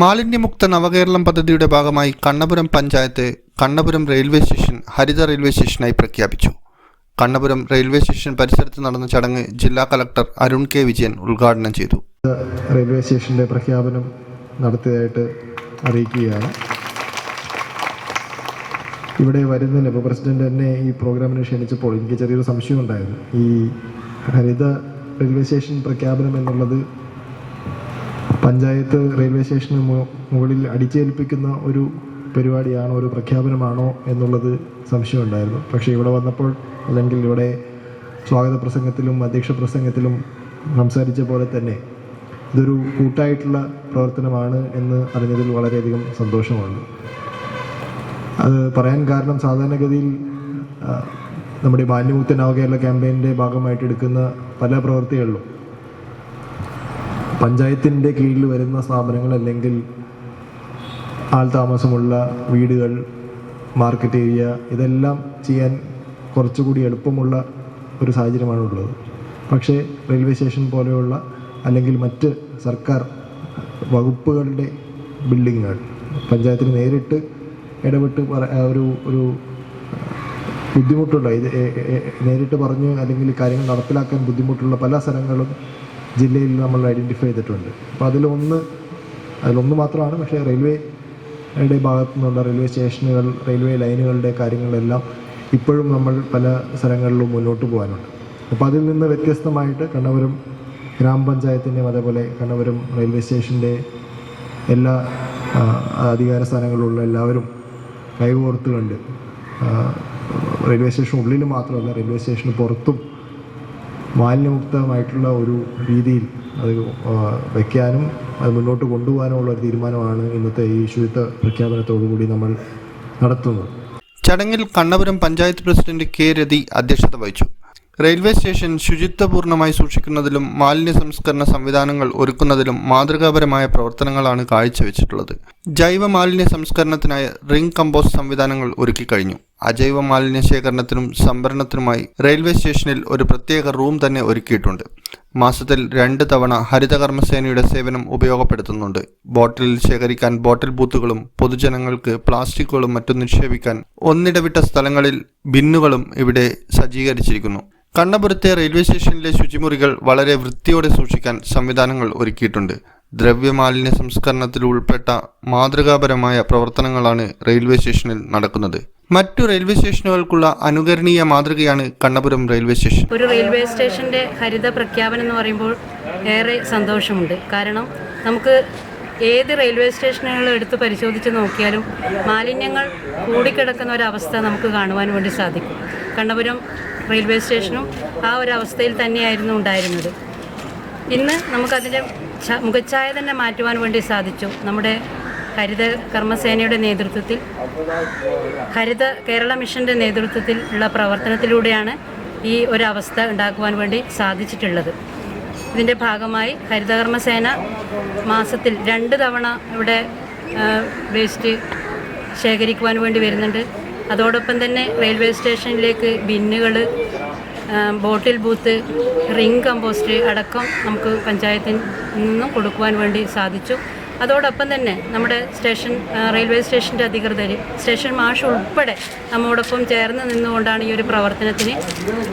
മാലിന്യമുക്ത നവകേരളം പദ്ധതിയുടെ ഭാഗമായി കണ്ണപുരം പഞ്ചായത്ത് കണ്ണപുരം റെയിൽവേ സ്റ്റേഷൻ ഹരിത റെയിൽവേ സ്റ്റേഷനായി പ്രഖ്യാപിച്ചു. കണ്ണപുരം റെയിൽവേ സ്റ്റേഷൻ പരിസരത്ത് നടന്ന ചടങ്ങ് ജില്ലാ കലക്ടർ അരുൺ കെ വിജയൻ ഉദ്ഘാടനം ചെയ്തു. റെയിൽവേ സ്റ്റേഷന്റെ പ്രഖ്യാപനം നടത്തിയതായിട്ട് അറിയിക്കുകയാണ്. ഇവിടെ വരുന്നതിന് ഇപ്പോൾ പ്രസിഡന്റ് എന്നെ ഈ പ്രോഗ്രാമിന് ക്ഷണിച്ചപ്പോൾ എനിക്ക് ചെറിയൊരു സംശയം ഉണ്ടായിരുന്നു ഈ ഹരിത റെയിൽവേ സ്റ്റേഷൻ പ്രഖ്യാപനം എന്നുള്ളത് പഞ്ചായത്ത് റെയിൽവേ സ്റ്റേഷന് മുകളിൽ അടിച്ചേൽപ്പിക്കുന്ന ഒരു പരിപാടിയാണോ ഒരു പ്രഖ്യാപനമാണോ എന്നുള്ളത് സംശയമുണ്ടായിരുന്നു. പക്ഷേ ഇവിടെ വന്നപ്പോൾ അല്ലെങ്കിൽ ഇവിടെ സ്വാഗത പ്രസംഗത്തിലും അധ്യക്ഷ പ്രസംഗത്തിലും സംസാരിച്ച പോലെ തന്നെ ഇതൊരു കൂട്ടായിട്ടുള്ള പ്രവർത്തനമാണ് എന്ന് അറിഞ്ഞതിൽ വളരെയധികം സന്തോഷമുണ്ട്. അത് പറയാൻ കാരണം സാധാരണഗതിയിൽ നമ്മുടെ മാന്യമുക്തനാവുകയുള്ള ക്യാമ്പയിന്റെ ഭാഗമായിട്ട് എടുക്കുന്ന പല പ്രവൃത്തികളിലും പഞ്ചായത്തിന്റെ കീഴിൽ വരുന്ന സ്ഥാപനങ്ങൾ അല്ലെങ്കിൽ ആൾ താമസമുള്ള വീടുകൾ മാർക്കറ്റ് ഏരിയ ഇതെല്ലാം ചെയ്യാൻ കുറച്ചുകൂടി എളുപ്പമുള്ള ഒരു സാഹചര്യമാണ് ഉള്ളത് പക്ഷേ റെയിൽവേ സ്റ്റേഷൻ പോലെയുള്ള അല്ലെങ്കിൽ മറ്റ് സർക്കാർ വകുപ്പുകളുടെ ബിൽഡിങ്ങുകൾ പഞ്ചായത്തിന് നേരിട്ട് ഇടപെട്ട് ഒരു ഒരു ബുദ്ധിമുട്ടുള്ള ഇത് നേരിട്ട് പറഞ്ഞ് അല്ലെങ്കിൽ കാര്യങ്ങൾ നടപ്പിലാക്കാൻ ബുദ്ധിമുട്ടുള്ള പല സ്ഥലങ്ങളും ജില്ലയിൽ നമ്മൾ ഐഡന്റിഫൈ ചെയ്തിട്ടുണ്ട്. അപ്പോൾ അതിലൊന്ന് അതിലൊന്ന് മാത്രമാണ്. പക്ഷേ റെയിൽവേയുടെ ഭാഗത്തു നിന്നുള്ള റെയിൽവേ സ്റ്റേഷനുകൾ റെയിൽവേ ലൈനുകളുടെ കാര്യങ്ങളെല്ലാം ഇപ്പോഴും നമ്മൾ പല സ്ഥലങ്ങളിലും മുന്നോട്ട് പോകാനുണ്ട്. അപ്പോൾ അതിൽ നിന്ന് വ്യത്യസ്തമായിട്ട് കണ്ണപുരം ഗ്രാമപഞ്ചായത്തിന്റെയും അതേപോലെ കണ്ണവരും റെയിൽവേ സ്റ്റേഷന്റെ എല്ലാ അധികാര സ്ഥാനങ്ങളിലുള്ള എല്ലാവരും കൈകോർത്തുകൊണ്ട് റെയിൽവേ സ്റ്റേഷൻ ഉള്ളിൽ മാത്രമല്ല റെയിൽവേ സ്റ്റേഷന് പുറത്തും മാലിന്യമുക്തമായിട്ടുള്ള ഒരു രീതിയിൽ അത് വയ്ക്കാനും അത് മുന്നോട്ട് കൊണ്ടുപോകാനുമുള്ള ഒരു തീരുമാനമാണ് ഇന്നത്തെ ഈ ശുചിത്വ പ്രഖ്യാപനത്തോടുകൂടി നമ്മൾ നടത്തുന്നത്. ചടങ്ങിൽ കണ്ണപുരം പഞ്ചായത്ത് പ്രസിഡന്റ് കെ രതി അധ്യക്ഷത വഹിച്ചു. റെയിൽവേ സ്റ്റേഷൻ ശുചിത്വപൂർണമായി സൂക്ഷിക്കുന്നതിലും മാലിന്യ സംസ്കരണ സംവിധാനങ്ങൾ ഒരുക്കുന്നതിലും മാതൃകാപരമായ പ്രവർത്തനങ്ങളാണ് കാഴ്ചവെച്ചിട്ടുള്ളത്. ജൈവ മാലിന്യ സംസ്കരണത്തിനായി റിംഗ് കമ്പോസ്റ്റ് സംവിധാനങ്ങൾ ഒരുക്കി കഴിഞ്ഞു അജൈവ മാലിന്യ ശേഖരണത്തിനും സംഭരണത്തിനുമായി റെയിൽവേ സ്റ്റേഷനിൽ ഒരു പ്രത്യേക റൂം തന്നെ ഒരുക്കിയിട്ടുണ്ട്. മാസത്തിൽ രണ്ട് തവണ ഹരിതകർമ്മസേനയുടെ സേവനം ഉപയോഗപ്പെടുത്തുന്നുണ്ട്. ബോട്ടിലിൽ ശേഖരിക്കാൻ ബോട്ടിൽ ബൂത്തുകളും പൊതുജനങ്ങൾക്ക് പ്ലാസ്റ്റിക്കുകളും മറ്റും നിക്ഷേപിക്കാൻ ഒന്നിടവിട്ട സ്ഥലങ്ങളിൽ ബിന്നുകളും ഇവിടെ സജ്ജീകരിച്ചിരിക്കുന്നു. കണ്ണപുരത്തെ റെയിൽവേ സ്റ്റേഷനിലെ ശുചിമുറികൾ വളരെ വൃത്തിയോടെ സൂക്ഷിക്കാൻ സംവിധാനങ്ങൾ ഒരുക്കിയിട്ടുണ്ട്. ദ്രവ്യമാലിന്യ സംസ്കരണത്തിൽ ഉൾപ്പെട്ട മാതൃകാപരമായ പ്രവർത്തനങ്ങളാണ് റെയിൽവേ സ്റ്റേഷനിൽ നടക്കുന്നത്. മറ്റു റെയിൽവേ സ്റ്റേഷനുകൾക്കുള്ള അനുകരണീയ മാതൃകയാണ് കണ്ണപുരം റെയിൽവേ സ്റ്റേഷൻ. ഒരു റെയിൽവേ സ്റ്റേഷന്റെ ഹരിത പ്രഖ്യാപനം എന്ന് പറയുമ്പോൾ ഏറെ സന്തോഷമുണ്ട്. കാരണം നമുക്ക് ഏത് റെയിൽവേ സ്റ്റേഷനുകൾ എടുത്ത് പരിശോധിച്ച് നോക്കിയാലും മാലിന്യങ്ങൾ കൂടിക്കിടക്കുന്ന ഒരവസ്ഥ നമുക്ക് കാണുവാൻ വേണ്ടി സാധിക്കും. കണ്ണപുരം റെയിൽവേ സ്റ്റേഷനും ആ ഒരു അവസ്ഥയിൽ തന്നെയായിരുന്നു ഉണ്ടായിരുന്നത്. ഇന്ന് നമുക്കതിന്റെ മുഖച്ഛായ തന്നെ മാറ്റുവാൻ വേണ്ടി സാധിച്ചു. നമ്മുടെ ഹരിത കർമ്മസേനയുടെ നേതൃത്വത്തിൽ ഹരിത കേരള മിഷന്റെ നേതൃത്വത്തിൽ ഉള്ള പ്രവർത്തനത്തിലൂടെയാണ് ഈ ഒരു അവസ്ഥ ഉണ്ടാക്കുവാൻ വേണ്ടി സാധിച്ചിട്ടുള്ളത്. ഇതിന്റെ ഭാഗമായി ഹരിതകർമ്മസേന മാസത്തിൽ രണ്ട് തവണ ഇവിടെ വേസ്റ്റ് ശേഖരിക്കുവാൻ വേണ്ടി വരുന്നുണ്ട്. അതോടൊപ്പം തന്നെ റെയിൽവേ സ്റ്റേഷനിലേക്ക് ബിന്നുകൾ ബോട്ടിൽ ബൂത്ത് റിംഗ് കമ്പോസ്റ്റ് അടക്കം നമുക്ക് പഞ്ചായത്തിൽ നിന്നും കൊടുക്കുവാൻ വേണ്ടി സാധിച്ചു. അതോടൊപ്പം തന്നെ നമ്മുടെ സ്റ്റേഷൻ റെയിൽവേ സ്റ്റേഷന്റെ അധികൃതർ സ്റ്റേഷൻ മാഷ് ഉൾപ്പെടെ നമ്മോടൊപ്പം ചേർന്ന് നിന്നുകൊണ്ടാണ് ഈ ഒരു പ്രവർത്തനത്തിന്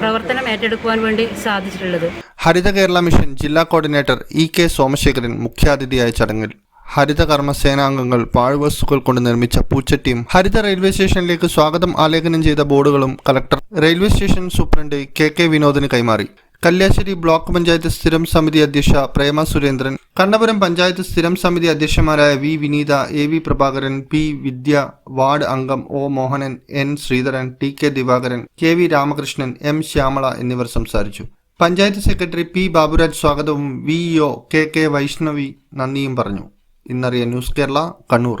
പ്രവർത്തനം ഏറ്റെടുക്കുവാൻ വേണ്ടി സാധിച്ചിട്ടുള്ളത്. ഹരിത കേരള മിഷൻ ജില്ലാ കോർഡിനേറ്റർ ഇ കെ സോമശേഖരൻ മുഖ്യാതിഥിയായ ചടങ്ങിൽ. ഹരിത കർമ്മസേനാംഗങ്ങൾ പാഴ്വസ്തുക്കൾ കൊണ്ട് നിർമ്മിച്ച പൂച്ചട്ടിയും ഹരിത റെയിൽവേ സ്റ്റേഷനിലേക്ക് സ്വാഗതം ആലേഖനം ചെയ്ത ബോർഡുകളും collector railway station superintendent K K വിനോദിന് കൈമാറി. കല്യാശ്ശേരി ബ്ലോക്ക് പഞ്ചായത്ത് സ്ഥിരം സമിതി അധ്യക്ഷ പ്രേമ സുരേന്ദ്രൻ കണ്ണപുരം പഞ്ചായത്ത് സ്ഥിരം സമിതി അധ്യക്ഷന്മാരായ V Vineetha A V Prabhakaran P Vidya ward അംഗം O Mohanan N Sreedharan T K Divakaran K V Ramakrishnan M Shyamala എന്നിവർ സംസാരിച്ചു. പഞ്ചായത്ത് സെക്രട്ടറി പി ബാബുരാജ് സ്വാഗതവും V O K K Vaishnavi നന്ദിയും പറഞ്ഞു. ഇന്നറിയ ന്യൂസ് കേരള കണ്ണൂർ.